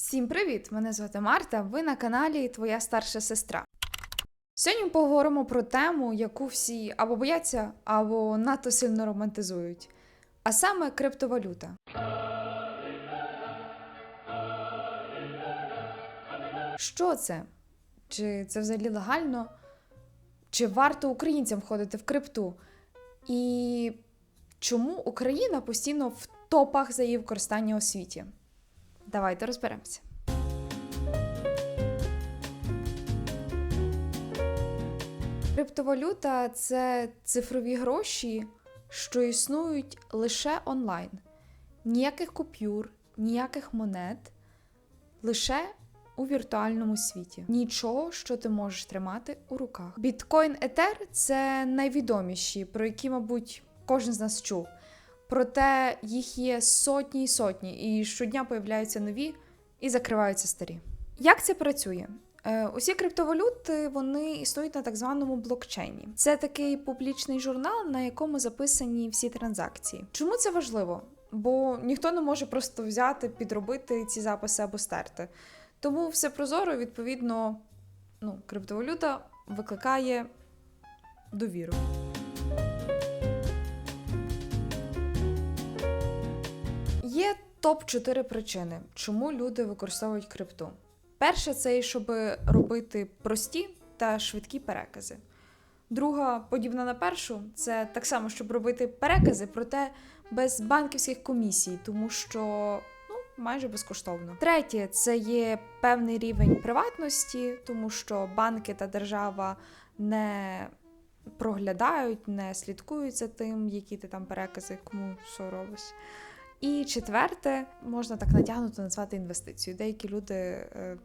Всім привіт! Мене звати Марта. Ви на каналі Твоя старша сестра. Сьогодні ми поговоримо про тему, яку всі або бояться, або надто сильно романтизують. А саме криптовалюта. Що це? Чи це взагалі легально? Чи варто українцям входити в крипту? І чому Україна постійно в топах за її використання у світі? Давайте розберемося. Криптовалюта це цифрові гроші, що існують лише онлайн. Ніяких купюр, ніяких монет, лише у віртуальному світі. Нічого, що ти можеш тримати у руках. Біткоін Етер це найвідоміші, про які, мабуть, кожен з нас чув. Проте їх є сотні і сотні, і щодня появляються нові і закриваються старі. Як це працює? Е, Усі криптовалюти вони існують на так званому блокчейні. Це такий публічний журнал, на якому записані всі транзакції. Чому це важливо? Бо ніхто не може просто взяти, підробити ці записи або стерти. Тому все прозоро, відповідно, ну, криптовалюта викликає довіру. Є топ-4 причини, чому люди використовують крипту. Перше, це щоб робити прості та швидкі перекази. Друга, подібна на першу, це так само, щоб робити перекази, проте без банківських комісій, тому що ну, майже безкоштовно. Третє, це є певний рівень приватності, тому що банки та держава не проглядають, не слідкують за тим, які ти там перекази, кому що робиш. І четверте, можна так натягнуто назвати інвестицію. Деякі люди е,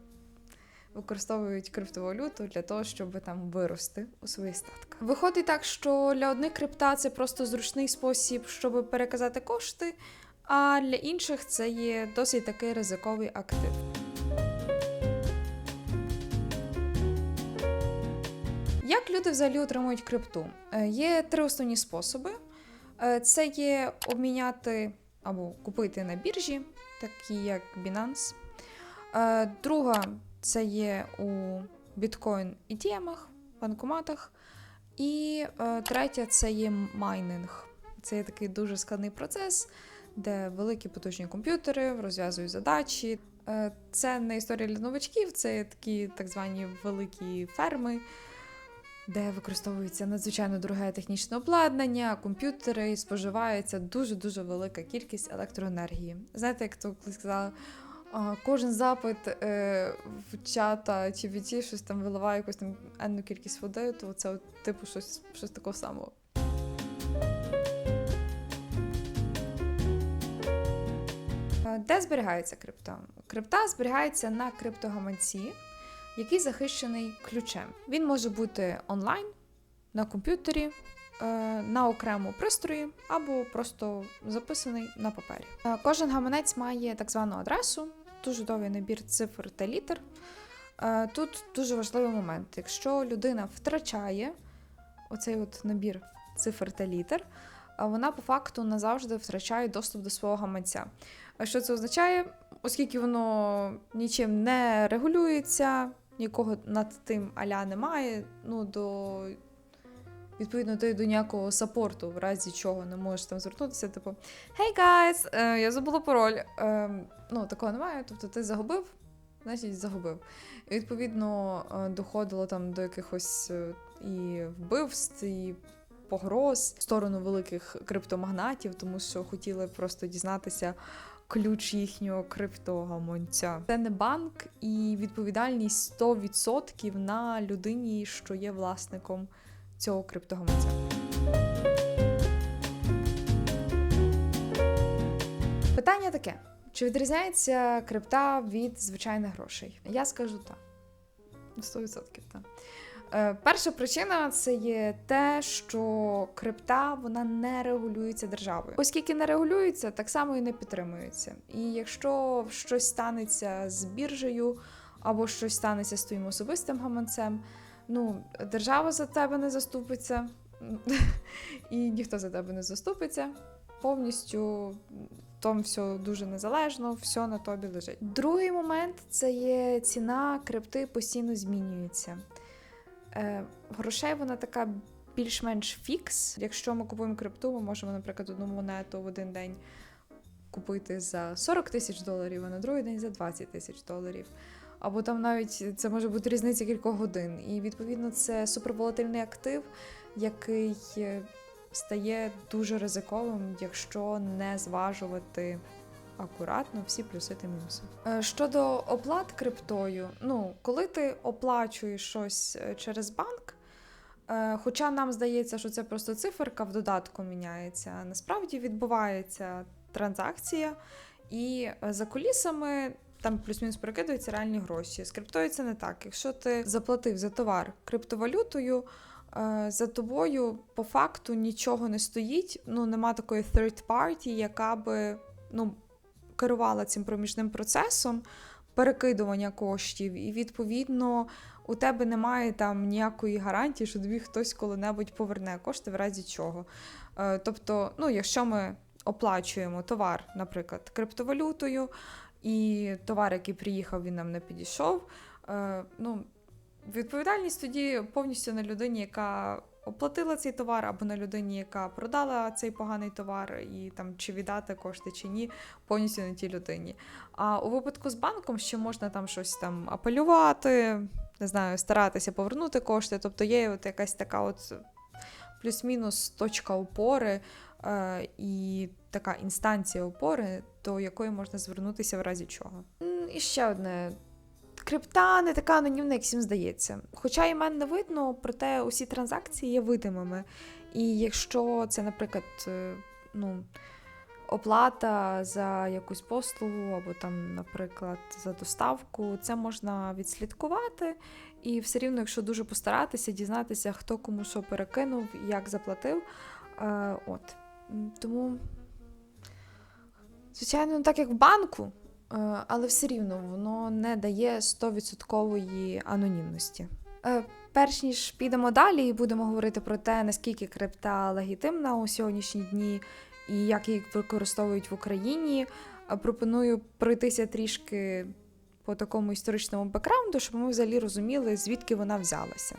використовують криптовалюту для того, щоб там вирости у своїх статках. Виходить так, що для одних крипта це просто зручний спосіб, щоб переказати кошти, а для інших це є досить такий ризиковий актив. Як люди взагалі отримують крипту? Е, Є три основні способи: Е, це є обміняти або купити на біржі, такі як Binance. Е, Друга це є у біткоін etm банкоматах. І е, третя це є майнинг. Це є такий дуже складний процес, де великі потужні комп'ютери розв'язують задачі. Е, Це не історія для новачків, це такі так звані великі ферми, де використовується надзвичайно дороге технічне обладнання, комп'ютери, і споживається дуже-дуже велика кількість електроенергії. Знаєте, як то колись сказала, кожен запит е, в чата чи в ІТ щось там виливає якусь там енну кількість води, то це от, типу щось, щось такого самого. Е, Де зберігається крипта? Крипта зберігається на криптогаманці, який захищений ключем. Він може бути онлайн, на комп'ютері, е, на окремому пристрої або просто записаний на папері. Е, Кожен гаманець має так звану адресу, дуже довгий набір цифр та літер. Е, Тут дуже важливий момент. Якщо людина втрачає оцей от набір цифр та літер, вона по факту назавжди втрачає доступ до свого гаманця. Що це означає? Оскільки воно нічим не регулюється, нікого над тим аля немає, ну до відповідно ти до ніякого саппорту, в разі чого не можеш там звернутися, типу Hey guys, е, я забула пароль. Е, ну, такого немає. Тобто ти загубив, значить загубив. І відповідно е, доходило там до якихось і вбивств, і погроз в сторону великих криптомагнатів, тому що хотіли просто дізнатися ключ їхнього криптогамонця. Це не банк і відповідальність 100% на людині, що є власником цього криптогаманця. Питання таке: чи відрізняється крипта від звичайних грошей? Я скажу так. 100% так. Е, Перша причина це є те, що крипта вона не регулюється державою. Оскільки не регулюється, так само і не підтримується. І якщо щось станеться з біржею або щось станеться з твоїм особистим гаманцем, ну держава за тебе не заступиться, і ніхто за тебе не заступиться. Повністю Там все дуже незалежно, все на тобі лежить. Другий момент це є ціна крипти постійно змінюється. Е, грошей вона така більш-менш фікс. Якщо ми купуємо крипту, ми можемо, наприклад, одну монету в один день купити за 40 тисяч доларів, а на другий день за 20 тисяч доларів. Або там навіть це може бути різниця кількох годин. І відповідно це суперволатильний актив, який е, стає дуже ризиковим, якщо не зважувати акуратно всі плюси та мінуси. Е, Щодо оплат криптою, ну коли ти оплачуєш щось е, через банк. е, Хоча нам здається, що це просто циферка в додатку міняється, насправді відбувається транзакція, і за кулісами там плюс-мінус перекидаються реальні гроші. З криптою це не так. Якщо ти заплатив за товар криптовалютою, за тобою по факту нічого не стоїть. Ну нема такої third party, яка би ну, керувала цим проміжним процесом перекидування коштів, і відповідно. У тебе немає там ніякої гарантії, що тобі хтось коли-небудь поверне кошти, в разі чого. Е, тобто, ну, якщо ми оплачуємо товар, наприклад, криптовалютою, і товар, який приїхав, він нам не підійшов. Е, ну, відповідальність тоді повністю на людині, яка оплатила цей товар, або на людині, яка продала цей поганий товар, і там чи віддати кошти, чи ні, повністю на тій людині. А у випадку з банком ще можна там щось там апелювати, не знаю, старатися повернути кошти. Тобто є от якась така от плюс-мінус точка опори е, і така інстанція опори, до якої можна звернутися в разі чого. І ще одне. Крипта не така анонімна, як всім здається. Хоча імен не видно, проте усі транзакції є видимими. І якщо це, наприклад, е, ну, оплата за якусь послугу, або там, наприклад, за доставку, це можна відслідкувати. І все рівно, якщо дуже постаратися, дізнатися, хто кому що перекинув, як заплатив. Е, от. Тому, звичайно, так як в банку, але все рівно воно не дає 100% анонімності. Е, Перш ніж підемо далі і будемо говорити про те, наскільки крипта легітимна у сьогоднішні дні і як її використовують в Україні, е, пропоную пройтися трішки по такому історичному бекграунду, щоб ми взагалі розуміли, звідки вона взялася.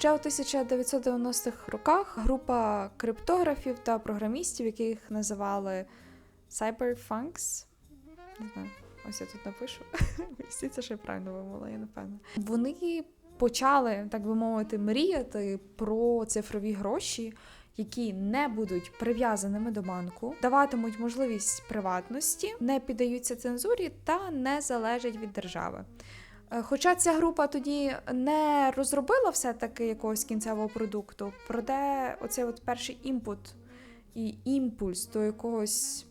Ще у 1990-х роках група криптографів та програмістів, яких називали Cyberfunks, не знаю, ось я тут напишу. Що я правильно вимовила, я не певна. Вони почали, так би мовити, мріяти про цифрові гроші, які не будуть прив'язаними до банку, даватимуть можливість приватності, не піддаються цензурі та не залежать від держави. Е, Хоча ця група тоді не розробила все-таки якогось кінцевого продукту, проте оцей от перший імпут і імпульс до якогось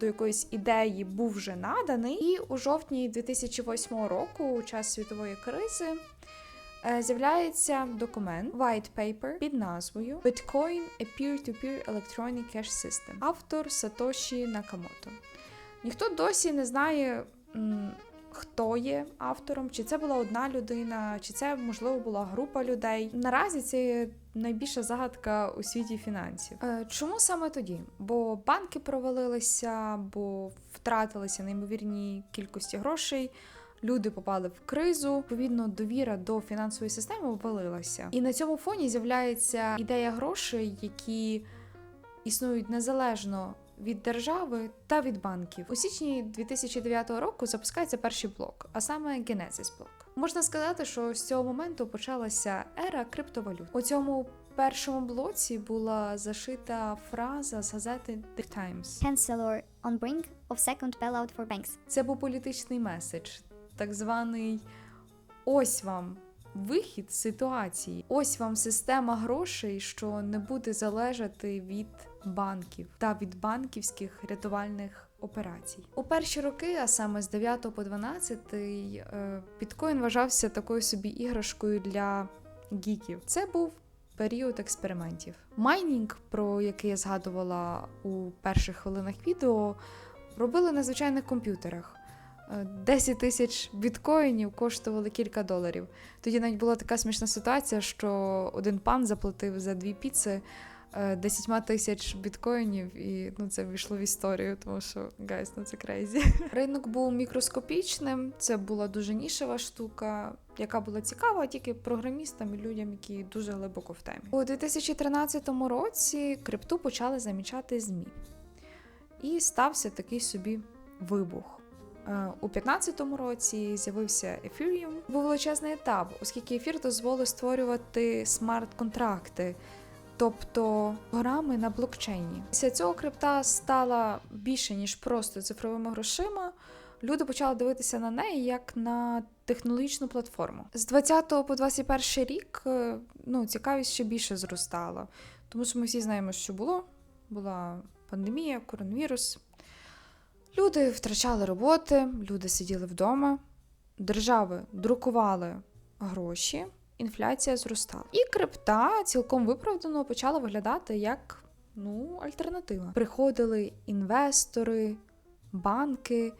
до якоїсь ідеї був вже наданий. І у жовтні 2008 року, у час світової кризи, е, з'являється документ white paper під назвою Bitcoin – a peer-to-peer electronic cash system. Автор Сатоші Накамото. Ніхто досі не знає. Хто є автором, чи це була одна людина, чи це можливо була група людей. Наразі це найбільша загадка у світі фінансів. Е, чому саме тоді? Бо банки провалилися, бо втратилися неймовірні кількості грошей. Люди попали в кризу, відповідно, довіра до фінансової системи обвалилася. І на цьому фоні з'являється ідея грошей, які існують незалежно від держави та від банків. У січні 2009 року запускається перший блок, а саме Genesis блок. Можна сказати, що з цього моменту почалася ера криптовалют. У цьому першому блоці була зашита фраза з газети The Times. Chancellor on brink of second bailout for banks. Це був політичний меседж, так званий ось вам. Вихід з ситуації. Ось вам система грошей, що не буде залежати від банків та від банківських рятувальних операцій. У перші роки, а саме з 9 по 12, е, біткоін вважався такою собі іграшкою для гіків. Це був період експериментів. Майнінг, про який я згадувала у перших хвилинах відео, робили на звичайних комп'ютерах. Е, 10 тисяч біткоїнів коштували кілька доларів. Тоді навіть була така смішна ситуація, що один пан заплатив за дві піци е, 10 тисяч біткоїнів, і ну, це війшло в історію, тому що гайс, ну це крейзі. Ринок був мікроскопічним, це була дуже нішева штука, яка була цікава тільки програмістам і людям, які дуже глибоко в темі. У 2013 році крипту почали замічати ЗМІ. І стався такий собі вибух. Е, У 2015 році з'явився Ethereum. Був величезний етап, оскільки ефір дозволив створювати смарт-контракти, тобто програми на блокчейні. Після цього крипта стала більше ніж просто цифровими грошима. Люди почали дивитися на неї як на технологічну платформу. З 20 по 21 рік е, ну, цікавість ще більше зростала, тому що ми всі знаємо, що було. Була пандемія, коронавірус. Люди втрачали роботи, люди сиділи вдома, держави друкували гроші, інфляція зростала. І крипта цілком виправдано почала виглядати як ну, альтернатива. Приходили інвестори, банки,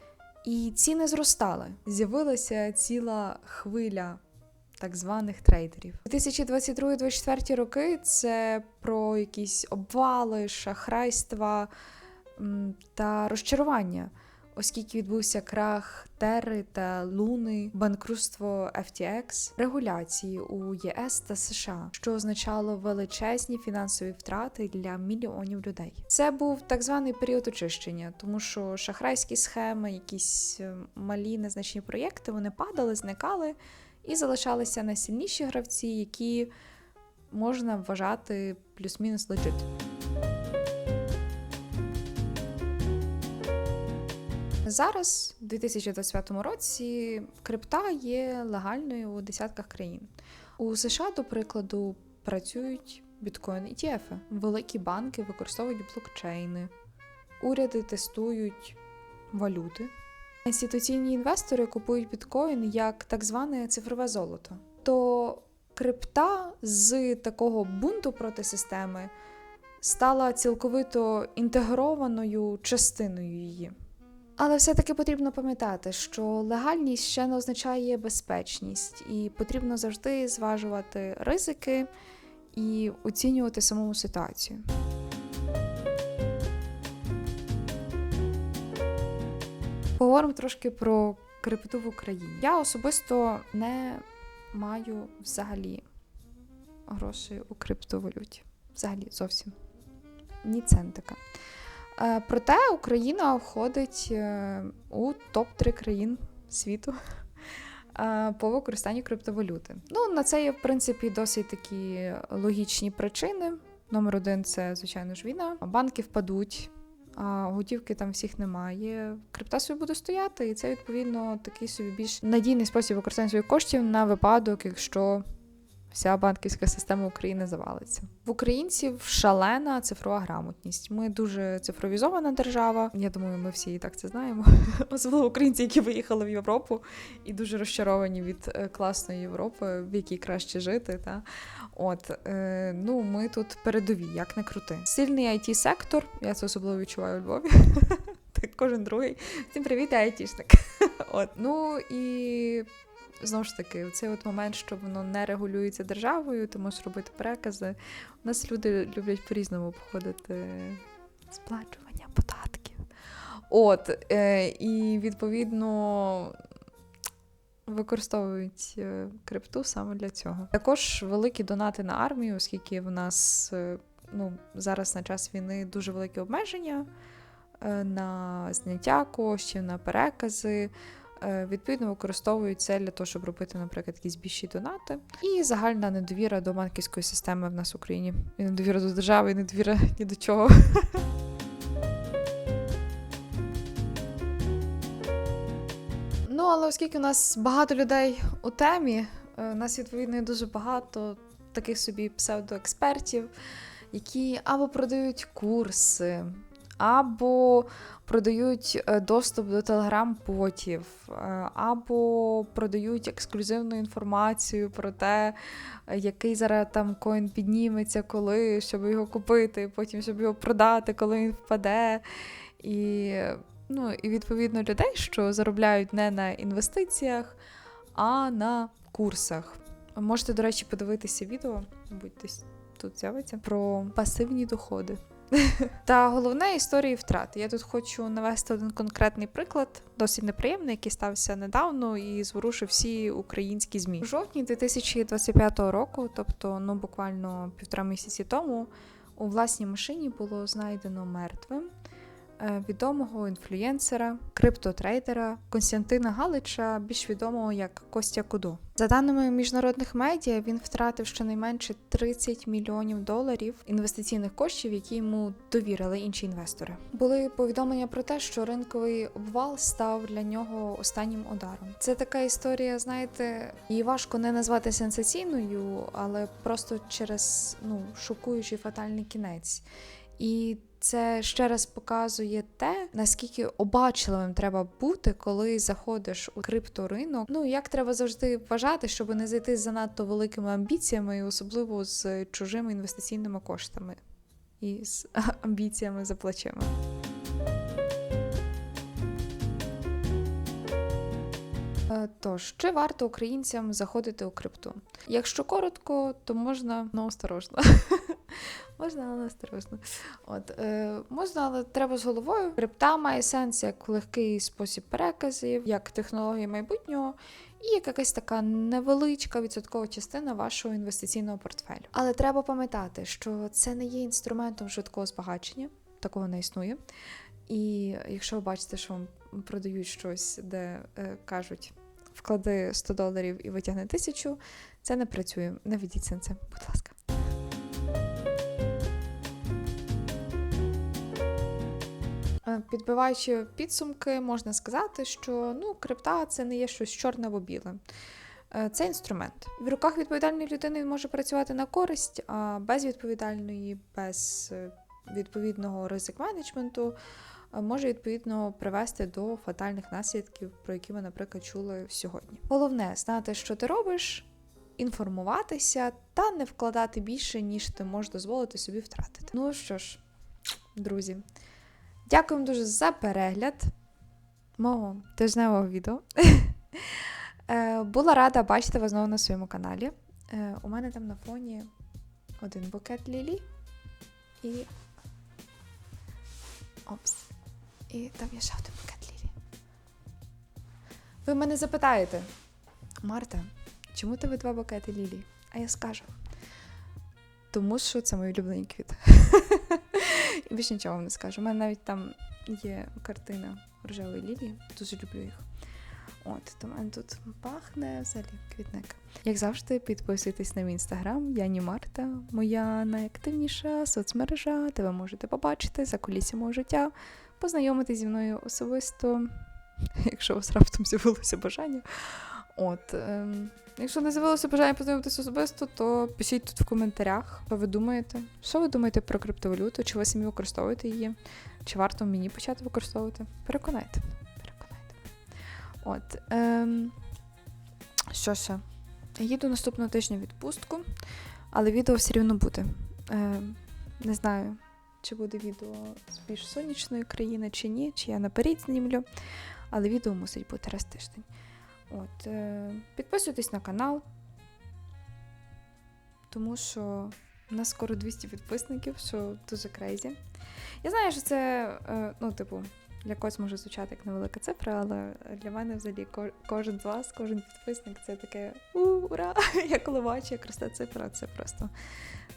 і ціни зростали. З'явилася ціла хвиля так званих трейдерів. 2022-2024 роки це про якісь обвали, шахрайства та розчарування, оскільки відбувся крах Терри та Луни, банкрутство FTX, регуляції у ЄС та США, що означало величезні фінансові втрати для мільйонів людей. Це був так званий період очищення, тому що шахрайські схеми, якісь е, малі незначні проєкти, вони падали, зникали і залишалися найсильніші гравці, які можна вважати плюс-мінус лежит. Зараз, у 2025 році, крипта є легальною у десятках країн. У США, до прикладу, працюють біткоін ETF. Великі банки використовують блокчейни, уряди тестують валюти. Інституційні інвестори купують біткоін як так зване цифрове золото. То крипта з такого бунту проти системи стала цілковито інтегрованою частиною її. Але все-таки потрібно пам'ятати, що легальність ще не означає безпечність, і потрібно завжди зважувати ризики і оцінювати саму ситуацію. Поговоримо трошки про крипту в Україні. Я особисто не маю взагалі грошей у криптовалюті. Взагалі зовсім ні центика. Е, Проте Україна входить е, у топ-3 країн світу е, по використанню криптовалюти. Ну, на це є, в принципі, досить такі логічні причини. Номер один це, звичайно ж, війна. Банки впадуть, а готівки там всіх немає. Крипта собі буде стояти, і це відповідно такий собі більш надійний спосіб використання своїх коштів на випадок, якщо вся банківська система України завалиться. В українців шалена цифрова грамотність. Ми дуже цифровізована держава. Я думаю, ми всі і так це знаємо. Особливо українці, які виїхали в Європу і дуже розчаровані від е, класної Європи, в якій краще жити. Та от е, ну ми тут передові, як не крути. Сильний it сектор я це особливо відчуваю у Львові. Кожен другий. Всім привіт, айтішник. От ну і знову ж таки, цей от момент, що воно не регулюється державою, ти можеш робити перекази. У нас люди люблять по-різному обходити сплачування податків. От, е, і відповідно використовують е, крипту саме для цього. Також великі донати на армію, оскільки в нас е, ну, зараз на час війни дуже великі обмеження на зняття коштів, на перекази. Е, Відповідно, використовують це для того, щоб робити, наприклад, якісь більші донати. І загальна недовіра до банківської системи в нас в Україні. І недовіра до держави, і недовіра ні до чого. Ну, але оскільки у нас багато людей у темі, е, у нас відповідно дуже багато таких собі псевдоекспертів, які або продають курси, або продають е, доступ до телеграм-ботів, е, або продають ексклюзивну інформацію про те, який зараз там коін підніметься, коли, щоб його купити, потім щоб його продати, коли він впаде. І Ну і відповідно людей, що заробляють не на інвестиціях, а на курсах. Можете, до речі, подивитися відео, мабуть, десь тут з'явиться про пасивні доходи. Та головне історії втрат. Я тут хочу навести один конкретний приклад, досить неприємний, який стався недавно і зворушив всі українські змі. У жовтні 2025 року, тобто ну буквально півтора місяці тому, у власній машині було знайдено мертвим відомого інфлюєнсера, криптотрейдера Константина Галича, більш відомого як Костя Кудо. За даними міжнародних медіа, він втратив щонайменше 30 мільйонів доларів інвестиційних коштів, які йому довірили інші інвестори. Були повідомлення про те, що ринковий обвал став для нього останнім ударом. Це така історія, знаєте, її важко не назвати сенсаційною, але просто через ну шокуючий фатальний кінець. І це ще раз показує те, наскільки обачливим треба бути, коли заходиш у крипторинок. Ну як треба завжди вважати, щоб не зайти з занадто великими амбіціями, особливо з чужими інвестиційними коштами і з амбіціями за плечима. Тож, чи варто українцям заходити у крипту? Якщо коротко, то можна ну, осторожно. можна, але осторожно. От, е, можна, але треба з головою. Крипта має сенс як легкий спосіб переказів, як технологія майбутнього, і як якась така невеличка відсоткова частина вашого інвестиційного портфелю. Але треба пам'ятати, що це не є інструментом швидкого збагачення, такого не існує. І якщо ви бачите, що вам продають щось, де е, кажуть вклади 100 доларів і витягни тисячу, це не працює. Не ведіться на це, будь ласка. Е, Підбиваючи підсумки, можна сказати, що ну, крипта це не є щось чорне або біле. Е, Це інструмент. В руках відповідальної людини він може працювати на користь, а без відповідальної, без е, відповідного ризик менеджменту може відповідно привести до фатальних наслідків, про які ми, наприклад, чули сьогодні. Головне знати, що ти робиш, інформуватися та не вкладати більше, ніж ти можеш дозволити собі втратити. Ну що ж, друзі, дякуємо дуже за перегляд мого тижневого відео. Е, Була рада бачити вас знову на своєму каналі. Е, У мене там на фоні один букет лілій і. Опс. І там є ще один букет. Ви мене запитаєте, Марта, чому тебе два букети лілій? А я скажу. Тому що це мої улюблені квіти. І більше нічого вам не скажу. У мене навіть там є картина рожевої лілії, дуже люблю їх. От, то мене тут пахне взагалі квітник. Як завжди, підписуйтесь на мій інстаграм, Яні Марта, моя найактивніша соцмережа, де ви можете побачити за кулісся мого життя, познайомитись зі мною особисто, якщо у вас раптом з'явилося бажання. От, ем, якщо не з'явилося бажання познайомитися особисто, то пишіть тут в коментарях, що ви думаєте. Що ви думаєте про криптовалюту? Чи ви самі використовуєте її? Чи варто мені почати використовувати? Переконайте. Переконайте. От. Ем, що ще? Їду наступного тижня в відпустку, але відео все рівно буде. Ем, не знаю, чи буде відео з більш сонячної країни, чи ні, чи я наперед знімлю, але відео мусить бути раз тиждень. От, е, підписуйтесь на канал, тому що у нас скоро 200 підписників, що дуже крейзі. Я знаю, що це, е, ну, типу, для когось може звучати як невелика цифра, але для мене взагалі кожен з вас, кожен підписник це таке ура! Я коли бачу, як росте цифра, це просто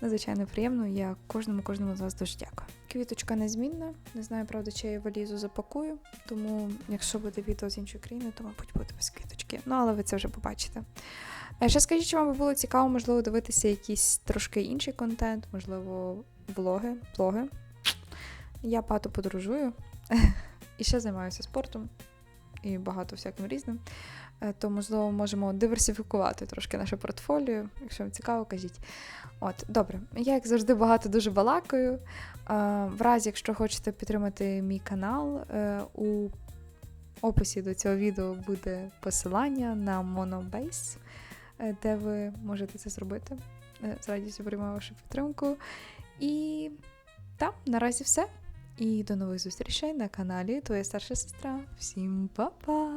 надзвичайно приємно. Я кожному кожному з вас дуже дякую. Квіточка незмінна. Не знаю, правда, чи я валізу запакую. Тому, якщо буде відео з іншої країни, то, мабуть, буде без квіточки. Ну, але ви це вже побачите. Е, Ще скажіть, чи вам було цікаво, можливо, дивитися якийсь трошки інший контент, можливо, влоги, блоги. Я багато подорожую і ще займаюся спортом і багато всяким різним. Е, То, можливо, можемо диверсифікувати трошки наше портфоліо. Якщо вам цікаво, кажіть. От, добре, я як завжди багато дуже балакаю. Е, В разі, якщо хочете підтримати мій канал, е, у описі до цього відео буде посилання на Monobase, де ви можете це зробити. З радістю приймаю вашу підтримку. І так, наразі все. І до нових зустрічей на каналі Твоя старша сестра. Всім па-па!